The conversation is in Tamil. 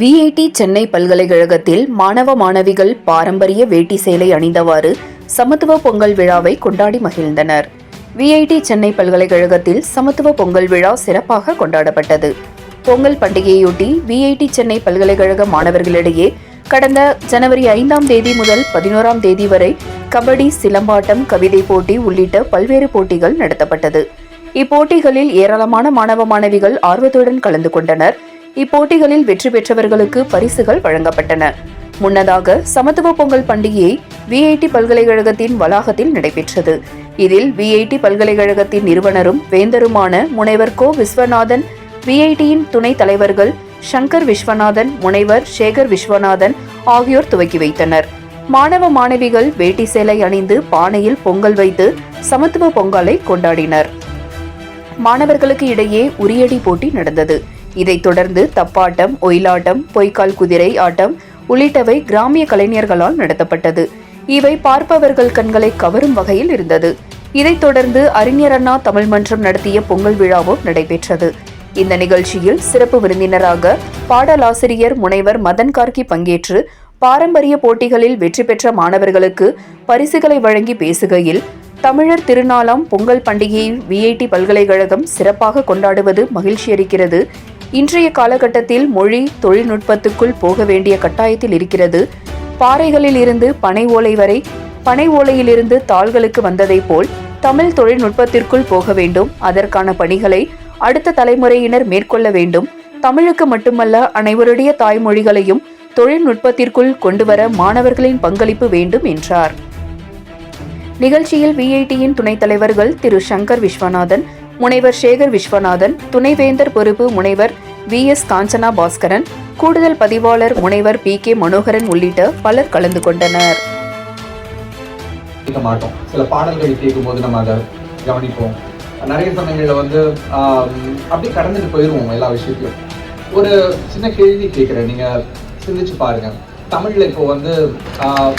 விஐடி சென்னை பல்கலைக்கழகத்தில் மாணவ மாணவிகள் பாரம்பரிய வேட்டி சேலை அணிந்தவாறு சமத்துவ பொங்கல் விழாவை கொண்டாடி மகிழ்ந்தனர். விஐடி சென்னை பல்கலைக்கழகத்தில் சமத்துவ பொங்கல் விழா சிறப்பாக கொண்டாடப்பட்டது. பொங்கல் பண்டிகையொட்டி விஐடி சென்னை பல்கலைக்கழக மாணவர்களிடையே கடந்த ஜனவரி ஐந்தாம் தேதி முதல் பதினோராம் தேதி வரை கபடி சிலம்பாட்டம் கவிதை போட்டி உள்ளிட்ட பல்வேறு போட்டிகள் நடத்தப்பட்டது. இப்போட்டிகளில் ஏராளமான மாணவ மாணவிகள் ஆர்வத்துடன் கலந்து கொண்டனர். இப்போட்டிகளில் வெற்றி பெற்றவர்களுக்கு பரிசுகள் வழங்கப்பட்டன. முன்னதாக சமத்துவ பொங்கல் பண்டிகையை விஐடி பல்கலைக்கழகத்தின் வளாகத்தில் நடைபெற்றது. இதில் விஐடி பல்கலைக்கழகத்தின் நிறுவனரும் வேந்தருமான முனைவர் கோ விஸ்வநாதன் விஐடியின் துணைத் தலைவர்கள் சங்கர் விஸ்வநாதன் முனைவர் சேகர் விஸ்வநாதன் ஆகியோர் துவக்கி வைத்தனர். மாணவ மாணவிகள் வேட்டி சேலை அணிந்து பானையில் பொங்கல் வைத்து சமத்துவ பொங்கலை கொண்டாடினர். மாணவர்களுக்கு இடையே உரியடி போட்டி நடந்தது. இதைத் தொடர்ந்து தப்பாட்டம் ஒயிலாட்டம் பொய்க்கால் குதிரை ஆட்டம் உள்ளிட்டவை கிராமிய கலைஞர்களால் நடத்தப்பட்டது. இவை பார்ப்பவர்கள் கண்களை கவரும் வகையில் இருந்தது. இதைத் தொடர்ந்து அறிஞர் அண்ணா தமிழ் மன்றம் நடத்திய பொங்கல் விழாவும் நடைபெற்றது. இந்த நிகழ்ச்சியில் சிறப்பு விருந்தினராக பாடலாசிரியர் முனைவர் மதன் கார்கி பங்கேற்று பாரம்பரிய போட்டிகளில் வெற்றி பெற்ற மாணவர்களுக்கு பரிசுகளை வழங்கி பேசுகையில் தமிழர் திருநாளாம் பொங்கல் பண்டிகையை விஐடி பல்கலைக்கழகம் சிறப்பாக கொண்டாடுவது மகிழ்ச்சியளிக்கிறது இன்றைய காலகட்டத்தில் மொழி தொழில்நுட்பத்துக்குள் போக வேண்டிய கட்டாயத்தில் இருக்கிறது. பாறைகளில் இருந்து பனை ஓலை வரை பனை ஓலையிலிருந்து தாள்களுக்கு வந்ததைப் போல் தமிழ் தொழில்நுட்பத்திற்குள் போக வேண்டும். அதற்கான பணிகளை அடுத்த தலைமுறையினர் மேற்கொள்ள வேண்டும். தமிழுக்கு மட்டுமல்ல அனைவருடைய தாய்மொழிகளையும் தொழில்நுட்பத்திற்குள் கொண்டுவர மாணவர்களின் பங்களிப்பு வேண்டும் என்றார். நிகழ்ச்சியில் விஐடியின் துணைத் தலைவர்கள் திரு. சங்கர் விஸ்வநாதன் முனைவர் சேகர் விஸ்வநாதன் துணைவேந்தர் பொறுப்பு முனைவர் வி. எஸ். காஞ்சனா பாஸ்கரன் கூடுதல் பதிவாளர் முனைவர் பி. கே. மனோகரன் உள்ளிட்ட பலர் கலந்து கொண்டனர். மாட்டோம். சில பாடல்கள் கேட்கும்போது நம்ம அதை கவனிப்போம். நிறைய சமயங்களில் வந்து அப்படியே கடந்துட்டு போயிடுவோம் எல்லா விஷயத்தையும் ஒரு சின்ன கேள்வி கேட்குறேன். நீங்கள் சிந்திச்சு பாருங்க. தமிழில் இப்போ வந்து ஆ,